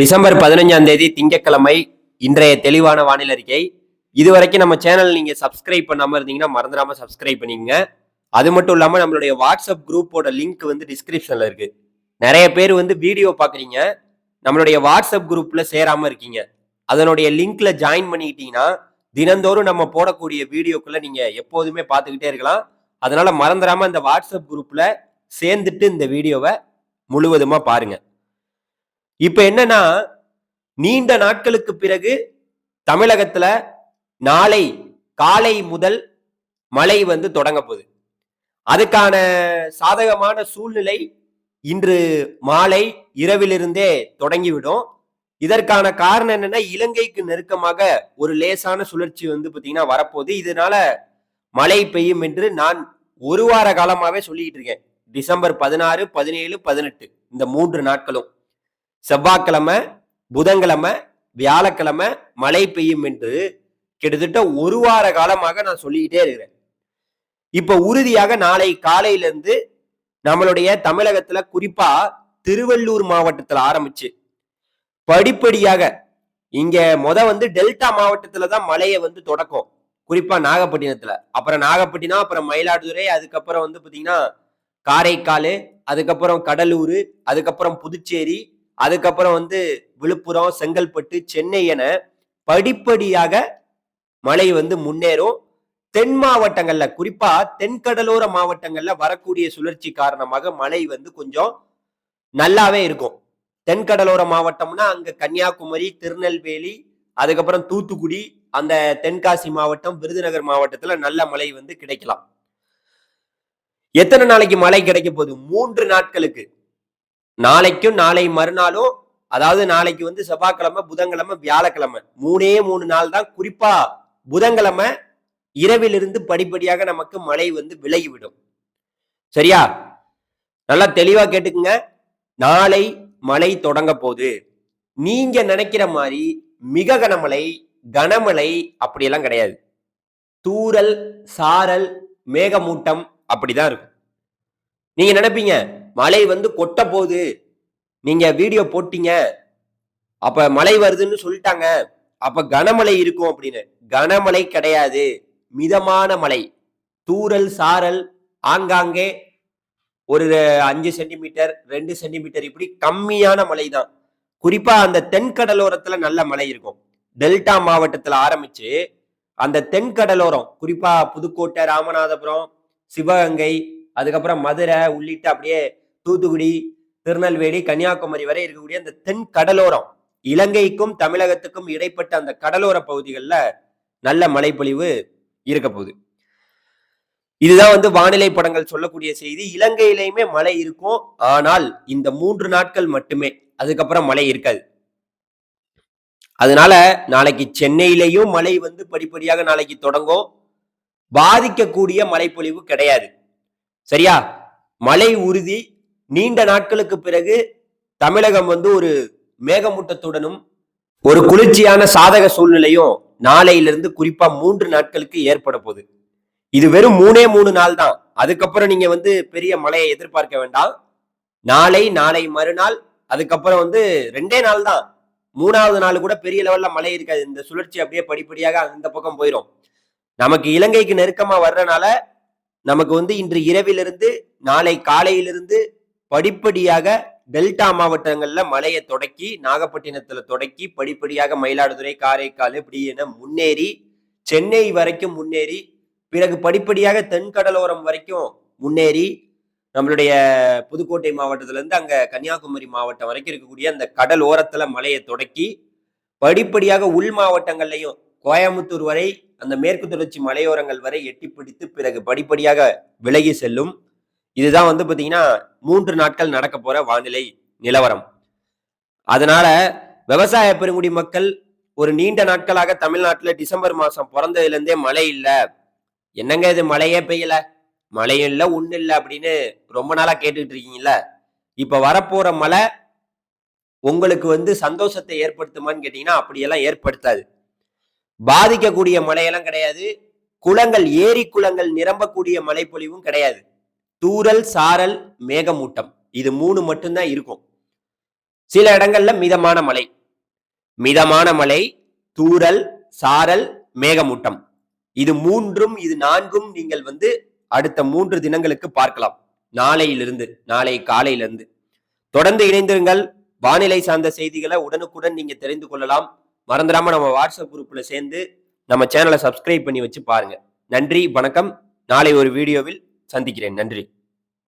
December பதினஞ்சாம் தேதி திங்கட்கிழமை இன்றைய தெளிவான வானிலை அறிக்கை. இதுவரைக்கும் நம்ம சேனல் நீங்க சப்ஸ்கிரைப் பண்ணாம இருந்தீங்கன்னா மறந்துடாம சப்ஸ்கிரைப் பண்ணிக்கங்க. அது மட்டும் இல்லாம நம்மளுடைய வாட்ஸ்அப் குரூப்போட லிங்க் வந்து டிஸ்கிரிப்ஷன்ல இருக்கு. நிறைய பேர் வந்து வீடியோ பாக்குறீங்க நம்மளுடைய வாட்ஸ்அப் குரூப்ல சேராம இருக்கீங்க. அதனுடைய லிங்க்ல ஜாயின் பண்ணிக்கிட்டீங்கன்னா தினந்தோறும் நம்ம போடக்கூடிய வீடியோக்குள்ள நீங்க எப்போதுமே பார்த்துக்கிட்டே இருக்கலாம். அதனால மறந்துடாம இந்த வாட்ஸ்அப் குரூப்ல சேர்ந்துட்டு இந்த வீடியோவை முழுவதுமா பாருங்க. இப்ப என்னன்னா நீண்ட நாட்களுக்கு பிறகு தமிழகத்துல நாளை காலை முதல் மழை வந்து தொடங்க போகுது. அதுக்கான சாதகமான சூழ்நிலை இன்று மாலை இரவிலிருந்தே தொடங்கிவிடும். இதற்கான காரணம் என்னன்னா இலங்கைக்கு நெருக்கமாக ஒரு லேசான சுழற்சி வந்து பார்த்தீங்கன்னா வரப்போகுது. இதனால மழை பெய்யும் என்று நான் ஒரு வார காலமாகவே சொல்லிக்கிட்டு இருக்கேன். டிசம்பர் பதினாறு பதினேழு பதினெட்டு இந்த மூன்று நாட்களும். செவ்வாய்க்கிழமை புதன்கிழமை வியாழக்கிழமை மழை பெய்யும் என்று கிட்டத்தட்ட ஒரு வார காலமாக நான் சொல்லிக்கிட்டே இருக்கிறேன். இப்போ உறுதியாக நாளை காலையிலேருந்து நம்மளுடைய தமிழகத்துல குறிப்பா திருவள்ளூர் மாவட்டத்துல ஆரம்பிச்சு. படிப்படியாக இங்க முத வந்து டெல்டா மாவட்டத்துல தான் மழையை வந்து தொடக்கம். குறிப்பா நாகப்பட்டினத்துல. அப்புறம் நாகப்பட்டினம் அப்புறம் மயிலாடுதுறை அதுக்கப்புறம் வந்து பாத்தீங்கன்னா காரைக்கால் அதுக்கப்புறம் கடலூர் அதுக்கப்புறம் புதுச்சேரி அதுக்கப்புறம் வந்து விழுப்புரம் செங்கல்பட்டு சென்னை என படிப்படியாக மழை வந்து முன்னேறும். தென் மாவட்டங்கள்ல குறிப்பா தென்கடலோர மாவட்டங்கள்ல வரக்கூடிய சுழற்சி காரணமாக மழை வந்து கொஞ்சம் நல்லாவே இருக்கும். தென்கடலோர மாவட்டம்னா அங்க கன்னியாகுமரி திருநெல்வேலி அதுக்கப்புறம் தூத்துக்குடி அந்த தென்காசி மாவட்டம் விருதுநகர் மாவட்டத்துல நல்ல மழை வந்து கிடைக்கலாம். எத்தனை நாளைக்கு மழை கிடைக்க போகுது? மூன்று நாட்களுக்கு. நாளைக்கும் நாளை மறுநாளும் அதாவது நாளைக்கு வந்து செவ்வாய்க்கிழமை புதன்கிழமை வியாழக்கிழமை. மூணே மூணு நாள் தான். குறிப்பா புதன்கிழமை இரவிலிருந்து படிப்படியாக நமக்கு மழை வந்து விலகிவிடும். சரியா? நல்லா தெளிவா கேட்டுக்குங்க. நாளை மழை தொடங்க போகுது. நீங்க நினைக்கிற மாதிரி மிக கனமழை கனமழை அப்படியெல்லாம் கிடையாது. தூரல் சாரல் மேகமூட்டம் அப்படிதான் இருக்கும். நீங்க நினைப்பீங்க மழை வந்து கொட்ட போகுது நீங்க வீடியோ போட்டீங்க. அப்ப மழை வருதுன்னு சொல்லிட்டாங்க. அப்ப கனமழை இருக்கும் அப்படின்னு. கனமழை கிடையாது. மிதமான மழை. தூரல் சாரல் ஆங்காங்கே ஒரு அஞ்சு சென்டிமீட்டர் ரெண்டு சென்டிமீட்டர் இப்படி கம்மியான மழை தான் குறிப்பா அந்த தென்கடலோரத்துல நல்ல மழை இருக்கும். டெல்டா மாவட்டத்துல ஆரம்பிச்சு அந்த தென்கடலோரம் குறிப்பா புதுக்கோட்டை ராமநாதபுரம் சிவகங்கை அதுக்கப்புறம் மதுரை உள்ளிட்ட அப்படியே தூத்துக்குடி திருநெல்வேலி கன்னியாகுமரி வரை இருக்கக்கூடிய அந்த தென் கடலோரம் இலங்கைக்கும் தமிழகத்துக்கும் இடைப்பட்ட அந்த கடலோர பகுதிகளில் நல்ல மழைப்பொழிவு இருக்க போகுது. இதுதான் வந்து வானிலை படங்கள் சொல்லக்கூடிய செய்தி. இலங்கையிலையுமே மழை இருக்கும். ஆனால் இந்த மூன்று நாட்கள் மட்டுமே. அதுக்கப்புறம் மழை இருக்காது. அதனால நாளைக்கு சென்னையிலையும் மழை வந்து படிப்படியாக நாளைக்கு தொடங்கும். பாதிக்கக்கூடிய மழைப்பொழிவு கிடையாது. சரியா? மழை உறுதி நீண்ட நாட்களுக்கு பிறகு தமிழகம் வந்து ஒரு மேகமூட்டத்துடனும் ஒரு குளிர்ச்சியான சாதக சூழ்நிலையும் நாளையிலிருந்து குறிப்பா மூன்று நாட்களுக்கு ஏற்பட போகுது. இது வெறும் மூணே மூணு நாள் தான். அதுக்கப்புறம் நீங்க வந்து பெரிய மழையை எதிர்பார்க்க வேண்டாம். நாளை நாளை மறுநாள் அதுக்கப்புறம் வந்து ரெண்டே நாள் தான். மூணாவது நாள் கூட பெரிய லெவல்ல மழை இருக்காது. இந்த சுழற்சி அப்படியே படிப்படியாக அந்த பக்கம் போயிடும் நமக்கு இலங்கைக்கு நெருக்கமா வர்றனால நமக்கு வந்து இன்று இரவிலிருந்து நாளை காலையிலிருந்து படிப்படியாக டெல்டா மாவட்டங்களில் மழையை தொடக்கி நாகப்பட்டினத்தில் தொடக்கி படிப்படியாக மயிலாடுதுறை காரைக்கால் இப்படி என முன்னேறி சென்னை வரைக்கும் முன்னேறி பிறகு படிப்படியாக தென்கடலோரம் வரைக்கும் முன்னேறி நம்மளுடைய புதுக்கோட்டை மாவட்டத்திலேருந்து அங்கே கன்னியாகுமரி மாவட்டம் வரைக்கும் இருக்கக்கூடிய அந்த கடல் ஓரத்தில் மழையை தொடக்கி படிப்படியாக உள் மாவட்டங்கள்லையும் கோயம்புத்தூர் வரை அந்த மேற்கு தொடர்ச்சி மலையோரங்கள் வரை எட்டி பிடித்து பிறகு படிப்படியாக விலகி செல்லும். இதுதான் வந்து பார்த்தீங்கன்னா மூன்று நாட்கள் நடக்க போற வானிலை நிலவரம். அதனால விவசாய பெருங்குடி மக்கள் ஒரு நீண்ட நாட்களாக தமிழ்நாட்டில் டிசம்பர் மாதம் பிறந்ததுலேருந்தே மழை இல்லை. என்னங்க இது மழையே பெய்யல? மழையும் இல்லை ஒன்றும் இல்லை அப்படின்னு ரொம்ப நாளாக கேட்டுக்கிட்டு இருக்கீங்கல்ல? இப்போ வரப்போகிற மழை உங்களுக்கு வந்து சந்தோஷத்தை ஏற்படுத்துமான்னு கேட்டிங்கன்னா அப்படியெல்லாம் ஏற்படுத்தாது. பாதிக்கக்கூடிய மழையெல்லாம் கிடையாது. குளங்கள் ஏரி குளங்கள் நிரம்பக்கூடிய மழைப்பொழிவும் கிடையாது. தூரல் சாரல் மேகமூட்டம். இது மூணு மட்டும்தான் இருக்கும். சில இடங்கள்ல மிதமான மழை மிதமான மழை தூரல் சாரல் மேகமூட்டம். இது மூன்றும் இது நான்கும் நீங்கள் வந்து அடுத்த மூன்று தினங்களுக்கு பார்க்கலாம். நாளையிலிருந்து நாளை காலையிலிருந்து. தொடர்ந்து இணைந்திருங்கள். வானிலை சார்ந்த செய்திகளை உடனுக்குடன் நீங்க தெரிந்து கொள்ளலாம். மறந்துடாம நம்ம வாட்ஸ்அப் குரூப்ல சேர்ந்து நம்ம சேனலை சப்ஸ்கிரைப் பண்ணி வச்சு பாருங்க. நன்றி வணக்கம். நாளை ஒரு வீடியோவில் சந்திக்கிறேன். நன்றி.